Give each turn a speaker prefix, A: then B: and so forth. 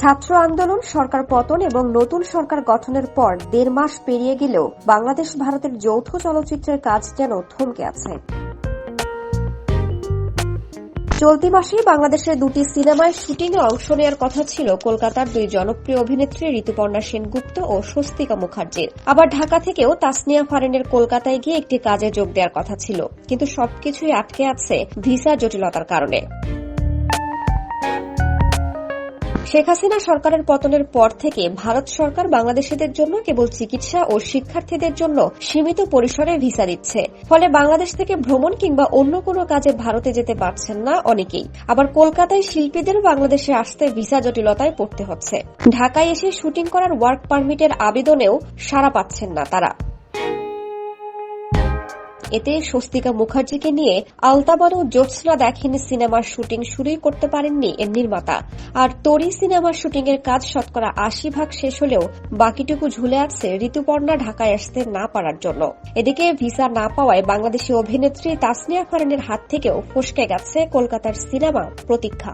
A: ছাত্র আন্দোলন, সরকার পতন এবং নতুন সরকার গঠনের পর দেড় মাস পেরিয়ে গেলেও বাংলাদেশ ভারতের যৌথ চলচ্চিত্রের কাজ যেন থমকে আছে। চলতি মাসেই বাংলাদেশের দুটি সিনেমায় শুটিংয়ে অংশ নেওয়ার কথা ছিল কলকাতার দুই জনপ্রিয় অভিনেত্রী ঋতুপর্ণা সেনগুপ্ত ও স্বস্তিকা মুখার্জির। আবার ঢাকা থেকেও তাসনিয়া ফারেনের কলকাতায় গিয়ে একটি কাজে যোগ দেওয়ার কথা ছিল। কিন্তু সবকিছুই আটকে আছে ভিসা জটিলতার কারণে। শেখ হাসিনা সরকারের পতনের পর থেকে ভারত সরকার বাংলাদেশিদের জন্য কেবল চিকিৎসা ও শিক্ষার্থীদের জন্য সীমিত পরিসরে ভিসা দিচ্ছে ফলে বাংলাদেশ থেকে ভ্রমণ কিংবা অন্য কোনো কাজে ভারতে যেতে পারছেন না অনেকেই। আবার কলকাতায় শিল্পীদের বাংলাদেশে আসতে ভিসা জটিলতায় পড়তে হচ্ছে। ঢাকায় এসে শুটিং করার ওয়ার্ক পারমিটের আবেদনেও সাড়া পাচ্ছেন না তারা। এতে স্বস্তিকা মুখার্জিকে নিয়ে আলতাবানু জ্যোৎস্না দেখেন সিনেমার শুটিং শুরুই করতে পারেননি এর নির্মাতা। আর তরি সিনেমার শুটিং এর কাজ শতকরা আশি ভাগ শেষ হলেও বাকিটুকু ঝুলে আছে ঋতুপর্ণা ঢাকায় আসতে না পারার জন্য। এদিকে ভিসা না পাওয়ায় বাংলাদেশি অভিনেত্রী তাসনিয়া ফারিনের হাত থেকেও ফসকে গেছে কলকাতার সিনেমা প্রতীক্ষা।